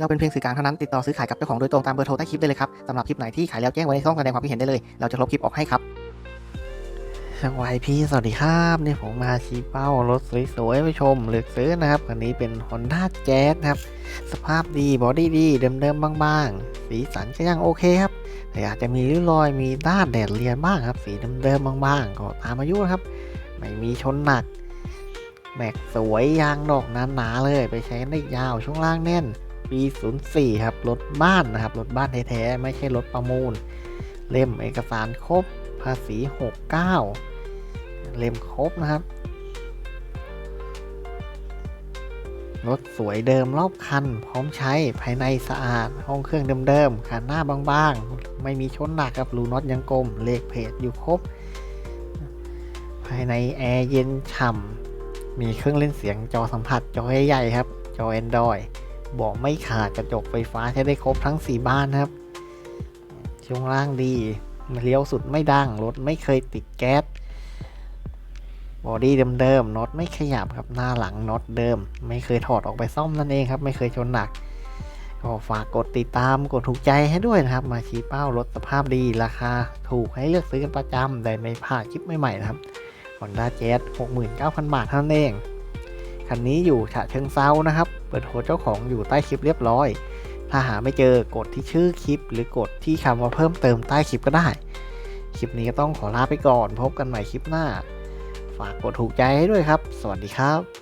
เราเป็นเพียงสื่อกลางเท่านั้นติดต่อซื้อขายกับเจ้าของโดยตรงตามเบอร์โทรใต้คลิปได้เลยครับสำหรับคลิปไหนที่ขายแล้วแจ้งไว้ในช่องแสดงความคิดเห็นได้เลย เราจะลบคลิปออกให้ครับสวัสดีพี่สวัสดีครับนี่ผมมาชี้เป้ารถสวยๆไปชมเลือกซื้อนะครับคันนี้เป็น Honda Jazz นะครับ สภาพดีบอดี้ดีเดิมๆบางๆ สีสันก็ยังโอเคครับ แต่อาจจะมีริ้วรอยมีด้านแดดเรียนบ้างครับ สีเดิมๆบางๆ ก็ตามอายุนะครับ ไม่มีชนหนัก แม็กสวยยางดอกหนาๆเลย ไปใช้ได้ยาวช่วงล่างแน่น ปี 04 ครับ รถบ้านนะครับ รถบ้านแท้ๆ ไม่ใช่รถประมูล เล่มเอกสารครบ ภาษี 69 เล่มครบนะครับ รถสวยเดิมรอบคัน พร้อมใช้ ภายในสะอาด ห้องเครื่องเดิมๆคันหน้าบางๆ ไม่มีชนหนักครับรูน็อตยังกลม เลขเพจอยู่ครบ ภายในแอร์เย็นฉ่ำมีเครื่องเล่นเสียงจอสัมผัสจอใหญ่ๆครับ จอ Android บอกไม่ขาดกระจกไฟฟ้าใช้ได้ครบทั้ง 4 บ้านนะครับ ช่วงล่างดีเลี้ยวสุดไม่ดังรถไม่เคยติดแก๊สบอดี้เดิมๆน็อตไม่ขยับครับหน้าหลังน็อตเดิม ไม่เคยถอดออกไปซ่อมนั่นเองครับ ไม่เคยชนหนัก ก็ฝากกดติดตามกดถูกใจให้ด้วยนะครับ มาชี้เป้ารถสภาพดีราคาถูกให้เลือกซื้อกันประจำแต่ไม่พลาดคลิปใหม่ๆนะครับ Honda Jazz 69,000 บาทเท่านั้นเอง คันนี้อยู่ฉะเชิงเซานะครับ เปิดโหเจ้าของอยู่ใต้คลิปเรียบร้อย ถ้าหาไม่เจอกดที่ชื่อคลิป หรือกดที่คำว่าเพิ่มเติมใต้คลิปก็ได้ คลิปนี้ก็ต้องขอลาไปก่อน พบกันใหม่คลิปหน้า ฝากกดถูกใจให้ด้วยครับ สวัสดีครับ